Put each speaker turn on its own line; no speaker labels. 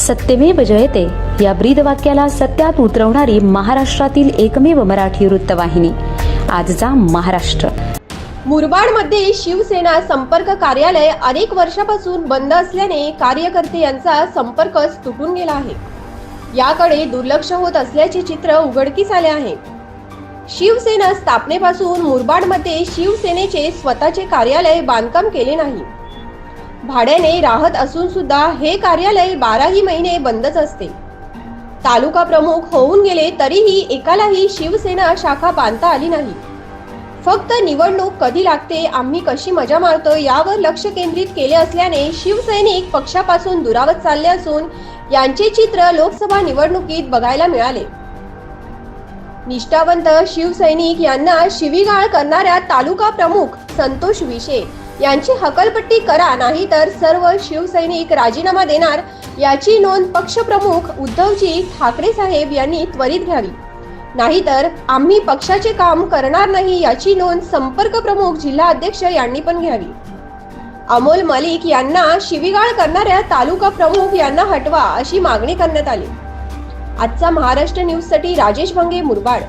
सत्यमेव जयते. या ब्रीद वाक्याला सत्यात उतरवणारी महाराष्ट्रातील एकमेव मराठी वृत्तवाहिनी. आजचा महाराष्ट्र.
मुरबाडमध्ये शिवसेना संपर्क कार्यालय अनेक वर्षापासून बंद असल्याने कार्यकर्ते यांचा संपर्कच तुटून गेला आहे. याकडे दुर्लक्ष होत असल्याचे चित्र उघडकीस आले आहे. शिवसेना स्थापनेपासून मुरबाडमध्ये शिवसेनेचे स्वतःचे कार्यालय बांधकाम केले नाही. भाड्याने राहत असून सुद्धा हे कार्यालय बाराही महिने बंदच असते. तालुका प्रमुख होऊन गेले तरीही एकालाही शिवसेना शाखा बांधता आली नाही. फक्त निवडणूक कधी लागते आम्ही कशी मजा मारतो यावर लक्ष केंद्रित केले असल्याने शिवसैनिक पक्षापासून दुरावत चालले असून यांचे चित्र लोकसभा निवडणुकीत बघायला मिळाले. निष्ठावंत शिवसैनिक यांना शिवीगाळ करणाऱ्या तालुका प्रमुख संतोष विशे यांची हकलपट्टी करा नाहीतर सर्व शिवसैनिक राजीनामा देणार याची नोंद पक्षप्रमुख उद्धवजी ठाकरे साहेब यांनी त्वरित घ्यावी. नाहीतर आम्ही पक्षाचे काम करणार नाही याची नोंद संपर्क प्रमुख जिल्हा अध्यक्ष यांनी पण घ्यावी. अमोल मलिक यांना शिवीगाळ करणाऱ्या तालुका प्रमुख यांना हटवा अशी मागणी करण्यात आली. आजचा महाराष्ट्र न्यूजसाठी राजेश भंगे मुरबाड.